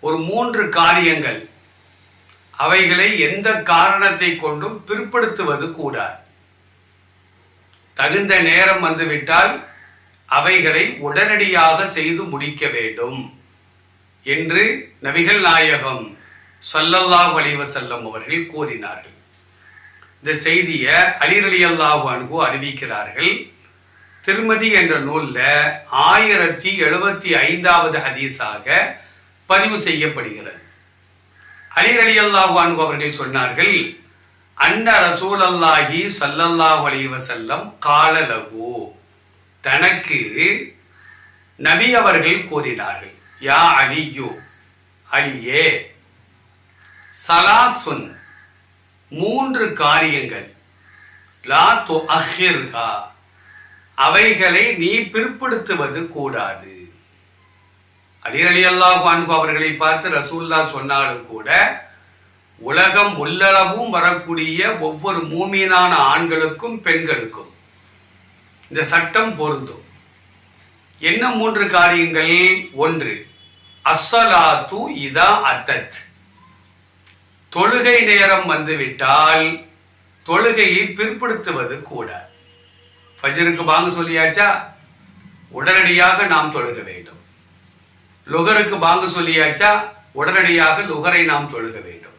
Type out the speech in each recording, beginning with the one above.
ஒரு மூன்று காரியங்கள். அவைகளை எந்த காரணத்தை கொண்டும் பிற்படுத்துவது கூடாது. தகுந்த நேரம் வந்துவிட்டால் அவைகளை உடனடியாக செய்து முடிக்க வேண்டும் என்று நபிகள் நாயகம் சல்லல்லா வலிவ வஸல்லம் அவர்கள் கூறினார்கள். இந்த செய்தியை அலிரலி அல்லாஹு அறிவிக்கிறார்கள். திருமதி என்ற நூல்ல ஆயிரத்தி எழுபத்தி ஐந்தாவது ஹதீஸாக பதிவு செய்யப்படுகிறது. அலி அலி அல்லாஹு அன்ஹு அவர்கள் சொன்னார்கள் அன்ன ரசூல் அல்லாஹி சல்லல்லாஹு அலைஹி வஸல்லம் காலலகு தனக்கு நபி அவர்கள் கூறினார்கள் யா அலியு அலியே சலாசுன் மூன்று காரியங்கள் லா து அஹிர்ஹா அவைகளை நீ பிற்படுத்துவது கூடாது. அலி அலி அல்லாஹ் அன்பு அவர்களை பார்த்து ரசூல்லா சொன்னாலும் கூட உலகம் உள்ளளவும் வரக்கூடிய ஒவ்வொரு மூமீனான ஆண்களுக்கும் பெண்களுக்கும் இந்த சட்டம் பொருந்தும். என்ன மூன்று காரியங்கள்? ஒன்று அஸ்ஸலாத்து இதா அத்தத். தொழுகை நேரம் வந்துவிட்டால் தொழுகையை பிற்படுத்துவது கூட. ஃபஜருக்கு வாங்க சொல்லியாச்சா? உடனடியாக நாம் தொழுக வேண்டும். லுகருக்கு பாங்கு சொல்லியாச்சா? உடனடியாக லுகரை நாம் தொழுக வேண்டும்.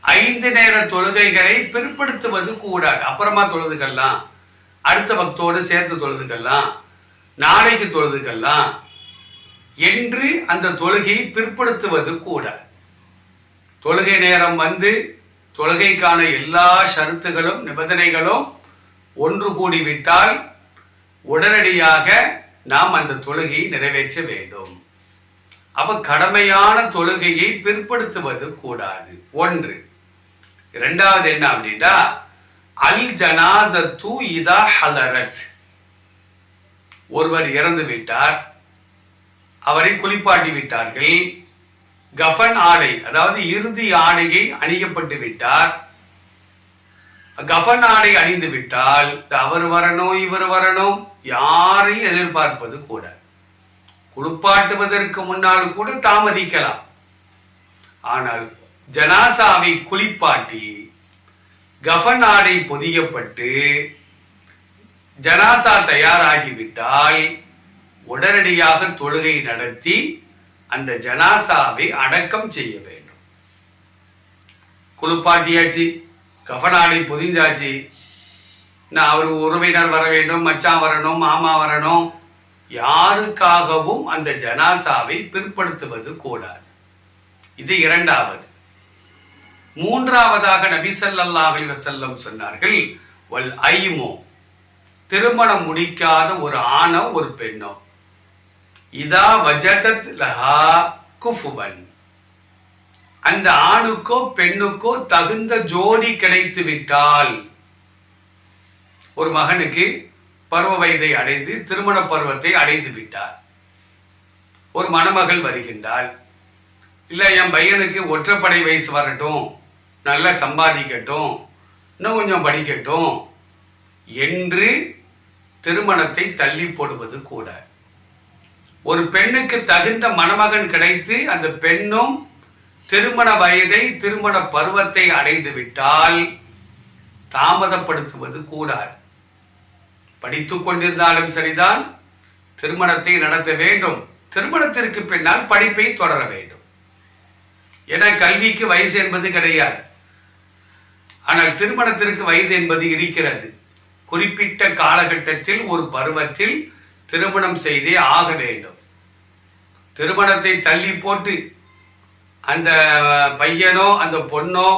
ஐந்து நேர தொழுகைகளை பிற்படுத்துவது கூடாது. அப்புறமா தொழுதுக்கலாம். அடுத்த பக்தோடு சேர்த்து தொழுதுக்கலாம். நாளைக்கு தொழுதுக்கலாம். என்று அந்த தொழுகையை பிற்படுத்துவது கூடாது. தொழுகை நேரம் வந்து தொழுகைக்கான எல்லா ஷருத்துகளும் நிபந்தனைகளும் ஒன்று கூடிவிட்டால் உடனடியாக நாம் அந்த தொழுகையை நிறைவேற்ற வேண்டும். அப்ப கடமையான தொழுகையை பிற்படுத்துவது கூடாது. ஒன்று. இரண்டாவது என்ன அப்படின்னா அல் ஜனாசத்து இதா ஹலரத். ஒருவர் இறந்து விட்டார். அவரை குளிப்பாட்டி விட்டார்கள். கஃபன் ஆடை அதாவது இறுதி ஆடையை அணியப்பட்டு விட்டார். கஃபன் ஆடை அணிந்து விட்டால் அவர் வரணும் இவர் வரணும் யாரையும் எதிர்பார்ப்பது கூட. குளிப்பாட்டுவதற்கு முன்னால் கூட தாமதிக்கலாம். ஆனால் ஜனாசாவை குளிப்பாட்டி கஃபன் ஆடை பொதியப்பட்டு ஜனாசா தயாராகிவிட்டால் உடனடியாக தொழுகை நடத்தி அந்த ஜனாசாவை அடக்கம் செய்ய வேண்டும். குளிப்பாட்டியாச்சு கஃபனாடை பொதிஞ்சாச்சு. நான் அவர் உறவினர் வர வேண்டும் மச்சான் வரணும் மாமா வரணும். யாருக்காகவும் அந்த ஜனாசாவை பிற்படுத்துவது கூடாது. இது இரண்டாவது. மூன்றாவதாக நபி வசல்லம் சொன்னார்கள் வல் ஐமோ. திருமணம் முடிக்காத ஒரு ஆணோ ஒரு பெண்ணோ. இதா வஜதத் லஹா குஃபுவன். அந்த ஆணுக்கோ பெண்ணுக்கோ தகுந்த ஜோடி கிடைத்து விட்டால் ஒரு மகனுக்கு பருவ வயதை அடைந்து திருமண பருவத்தை அடைந்து விட்டார். ஒரு மணமகள் வருகின்றாள். இல்லை என் பையனுக்கு ஒற்றைப்படை வயசு வரட்டும். நல்லா சம்பாதிக்கட்டும். இன்னும் கொஞ்சம் படிக்கட்டும் என்று திருமணத்தை தள்ளி போடுவது கூட. ஒரு பெண்ணுக்கு தகுந்த மணமகன் கிடைத்து அந்த பெண்ணும் திருமண வயதை திருமண பருவத்தை அடைந்து விட்டால் தாமதப்படுத்துவது கூடாது. படித்துக் கொண்டிருந்தாலும் சரிதான். திருமணத்தை நடத்த வேண்டும். திருமணத்திற்கு பின்னால் படிப்பை தொடர வேண்டும். என கல்விக்கு வயசு என்பது கிடையாது. ஆனால் திருமணத்திற்கு வயது என்பது இருக்கிறது. குறிப்பிட்ட காலகட்டத்தில் ஒரு பருவத்தில் திருமணம் செய்தே ஆக வேண்டும். திருமணத்தை தள்ளி போட்டு அந்த பையனோ அந்த பொண்ணோ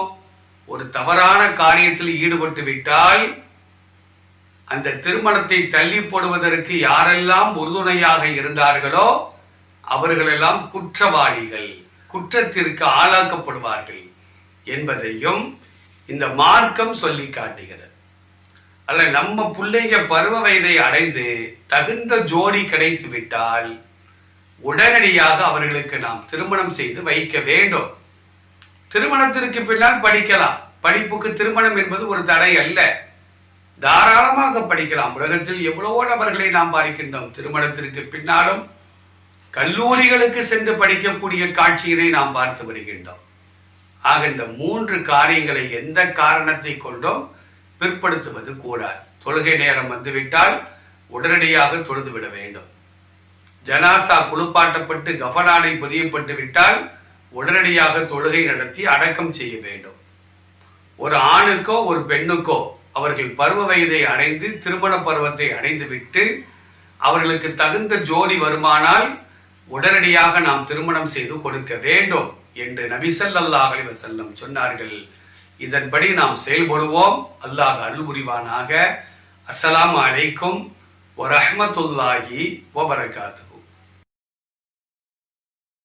ஒரு தவறான காரியத்தில் ஈடுபட்டு விட்டால் அந்த திருமணத்தை தள்ளி போடுவதற்கு யாரெல்லாம் உறுதுணையாக இருந்தார்களோ அவர்களெல்லாம் குற்றவாளிகள் குற்றத்திற்கு ஆளாக்கப்படுவார்கள் என்பதையும் இந்த மார்க்கம் சொல்லி காட்டுகிறது. அல்ல நம்ம பிள்ளைங்க பருவ வயதை அடைந்து தகுந்த ஜோடி கிடைத்து விட்டால் உடனடியாக அவர்களுக்கு நாம் திருமணம் செய்து வைக்க வேண்டும். திருமணத்திற்கு பின்னால் படிக்கலாம். படிப்புக்கு திருமணம் என்பது ஒரு தடை அல்ல. தாராளமாக படிக்கலாம். உலகத்தில் எவ்வளவோ நபர்களை நாம் பார்க்கின்றோம் திருமணத்திற்கு பின்னாலும் கல்லூரிகளுக்கு சென்று படிக்கக்கூடிய காட்சிகளை நாம் பார்த்து வருகின்றோம். ஆக இந்த மூன்று காரியங்களை எந்த காரணத்தை கொண்டும் பிற்படுத்துவது கூடாது. தொழுகை நேரம் வந்துவிட்டால் உடனடியாக தொழுது விட வேண்டும். ஜனாசா குளிப்பாட்டப்பட்டு கஃனாடை புதியப்பட்டு விட்டால் உடனடியாக தொழுகை நடத்தி அடக்கம் செய்ய வேண்டும். ஒரு ஆணுக்கோ ஒரு பெண்ணுக்கோ அவர்கள் பருவ வயதை அடைந்து திருமண பருவத்தை அடைந்துவிட்டு அவர்களுக்கு தகுந்த ஜோடி வருமானால் உடனடியாக நாம் திருமணம் செய்து கொடுக்க வேண்டும் என்று நபிசல்லாஹ் அலைஹி வஸல்லம் சொன்னார்கள். இதன்படி நாம் செயல்படுவோம். அல்லாஹ் அருள் புரிவானாக. அஸ்ஸலாமு அலைக்கும் வரஹ்மத்துல்லாஹி வபரகாத்து